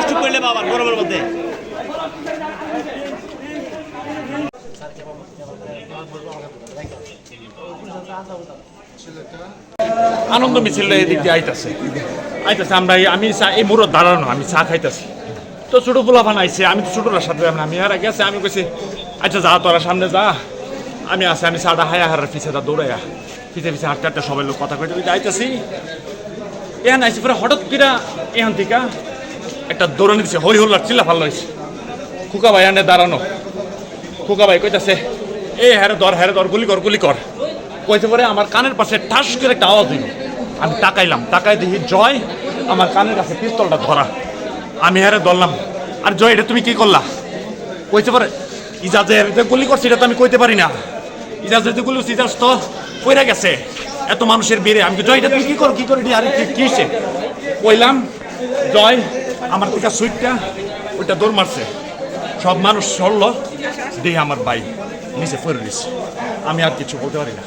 একটু করলে বাবা গরমের মধ্যে আনন্দ মিছিল এদিক আইতাছে। আইতাছে, আমরা এই- আমি এই মুড়ো দাঁড়ানো, আমি চা খাইতাছি। তো ছোট পোলা বান আইছে, আমি তো ছোটরা সাথে না। আমি আর গেছে, আমি কইছি আচ্ছা যা, তোরা সামনে যা। আমি আছে, আমি চাটা হায়া হারার পিছে দা দৌড়াইয়া। পিছে পিছে হাঁটতে হাঁটতে সবাই লোক কথা কইতে আইতাছি। এখান আইসি পরে হঠাৎ কিরা এখান থেকে একটা দৌড়ানি দিছে, হই হল্লার চিল্লা ফাল্লা হয়েছে খুকা ভাই আনে দাঁড়ানো। খুকা ভাই কইতাছে, এ হ্যারে দর হ্যারে দর গুলি কর গুলি কর। কইতে পারে, আমার কানের পাশে ঠাস করে একটা আওয়াজ হইল আমি তাকাইলাম, তাকাই দেখি জয় আমার কানের কাছে পিস্তলটা ধরা। আমি হ্যারে ধরলাম। আর জয়, এটা তুমি কি করলা? কইতে পারে ইজাজের যে গুলি করছে, এটা তো আমি কইতে পারি না। ইজাজের যে গুলি ইজাজ তো কইরা গেছে, এত মানুষের বেড়ে আমি জয়, এটা তুমি কি করো, কি করে আরে কি হইছে? কইলাম, জয়, আমার থেকে সুইটটা, ওইটা দৌড় মারছে। সব মানুষ সরল দিয়ে আমার বাই নিচে ফেরে দিছে আমি আর কিছু বলতে পারি না।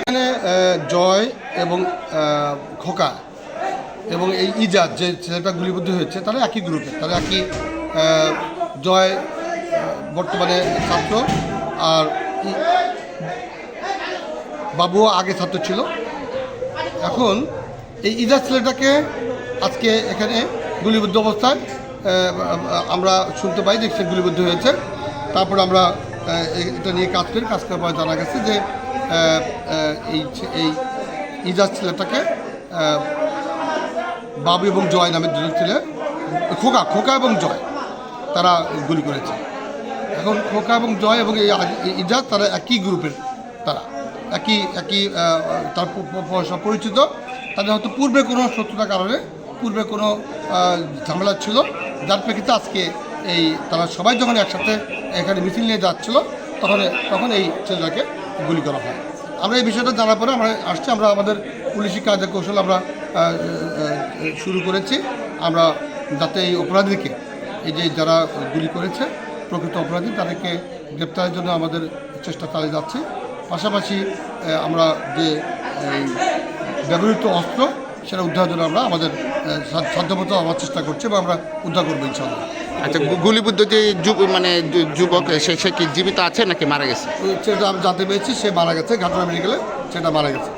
এখানে জয় এবং খোকা এবং এই ইজাদ, যে ছেলেটা গুলিবদ্ধ হয়েছে, তারা একই গ্রুপে তারা একই জয় বর্তমানে ছাত্র আর বাবুও আগে ছাত্র ছিল। এখন এই ইজাদ ছেলেটাকে আজকে এখানে গুলিবদ্ধ অবস্থায় আমরা শুনতে পাই যে সে গুলিবদ্ধ হয়েছে। তারপর আমরা এটা নিয়ে কাজ করি। কাজ করার পরে জানা গেছে যে এই এই ইজাজ ছেলেটাকে বাবু এবং জয় নামের দুজন ছেলে, খোকা খোকা এবং জয়, তারা গুলি করেছে। এখন খোকা এবং জয় এবং এই ইজাজ, তারা একই গ্রুপের তারা। একই একই তার পরিচিত। তাদের হয়তো পূর্বে কোনো শত্রুতার কারণে, পূর্বে কোনো ঝামেলা ছিল। যার প্রেক্ষিতে আজকে এই তারা সবাই যখন একসাথে এখানে মিছিল নিয়ে যাচ্ছিল, তখন তখন এই ছেলেটাকে গুলি করা হয়। আমরা এই বিষয়টা জানার পরে আমরা আসছি, আমরা আমাদের পুলিশি কৌশল আমরা শুরু করেছি। আমরা যাতে এই অপরাধীকে, এই যে যারা গুলি করেছে, প্রকৃত অপরাধী, তাদেরকে গ্রেপ্তারের জন্য আমাদের চেষ্টা চালিয়ে যাচ্ছি। পাশাপাশি আমরা যে ব্যবহৃত অস্ত্র, সেটা উদ্ধারের জন্য আমরা আমাদের সাধ্য- সাধ্যমতো আমার চেষ্টা করছি এবং আমরা উদ্ধার করব ইনশাল্লাহ আচ্ছা গুলিবুদ্ধ গুলিবিদ্ধ যে যুব- মানে যুবক সে সে কি জীবিত আছে নাকি মারা গেছে? সেটা আমি জানতে পেরেছি সে মারা গেছে ঘাটনা মেডিকেলে সেটা মারা গেছে।